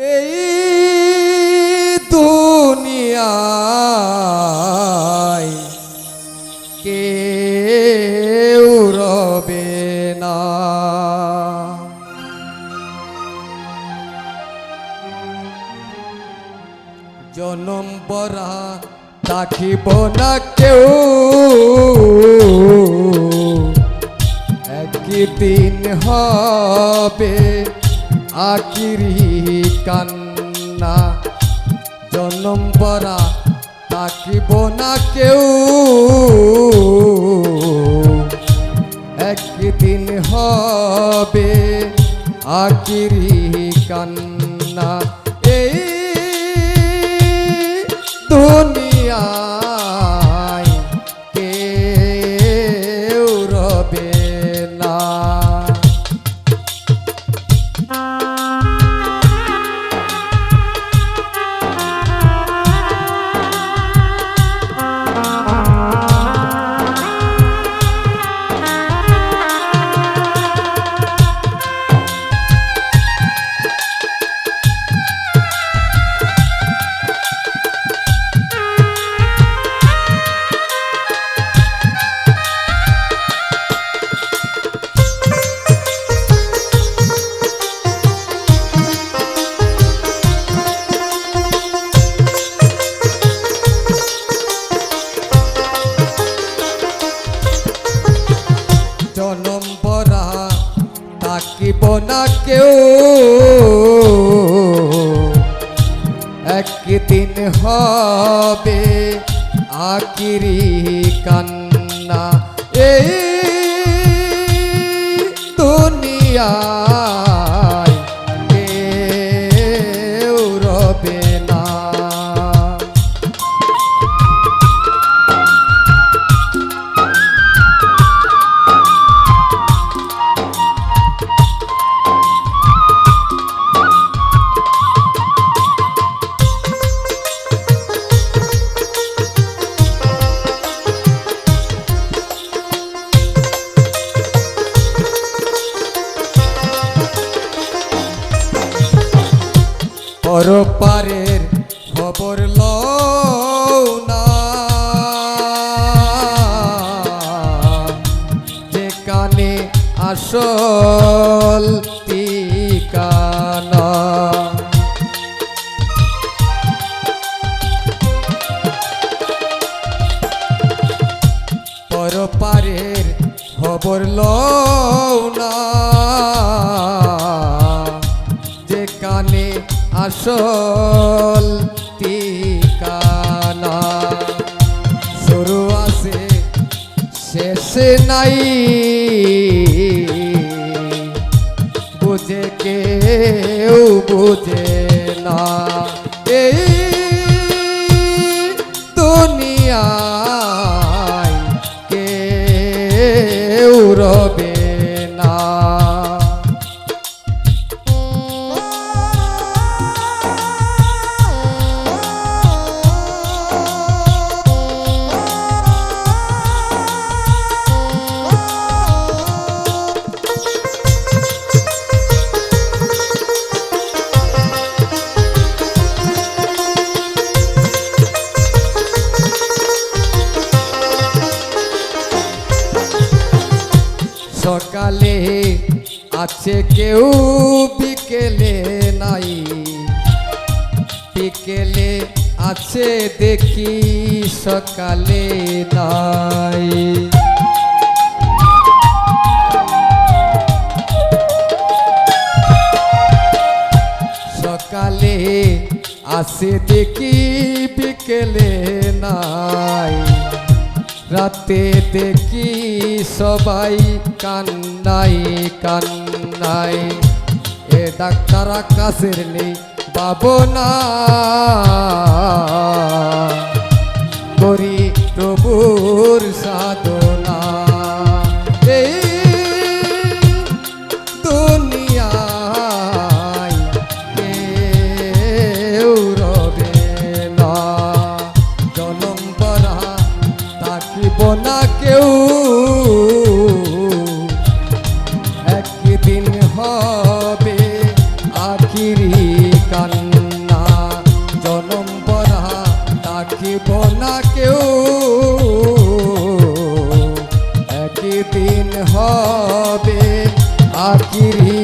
এই দুনিয়ায় কেউ রবে না। জনম বরা তাকিব না কেউ। একদিন হবে আকিরি কান্না। জনম বরা তাকিব না কেউ। একদিন হবে আকিরি কান্না। এই দুনিয়ায় হবে আকিরি কান্না। এই দুনিয়ায় পরপারের খবর লও না। যেখানে আসল ঠিকানা। পরপারের খবর লও না। যেখানে আসল ঠিকানা। শুরু আছে শেষে নাই। বুঝে কেউ বুঝে না। এই দুনিয়ায় সকালে আছে কেউ বিকেলে নাই। বিকেলে আছে দেখি সকালে নাই। সকালে আসে দেখি বিকেলে নাই। রাতে দেখি সবাই কান্নাই কান্নাই এ ডাক্তার আকাশের নেই পাবনা কেউ একদিন হবে আখিরি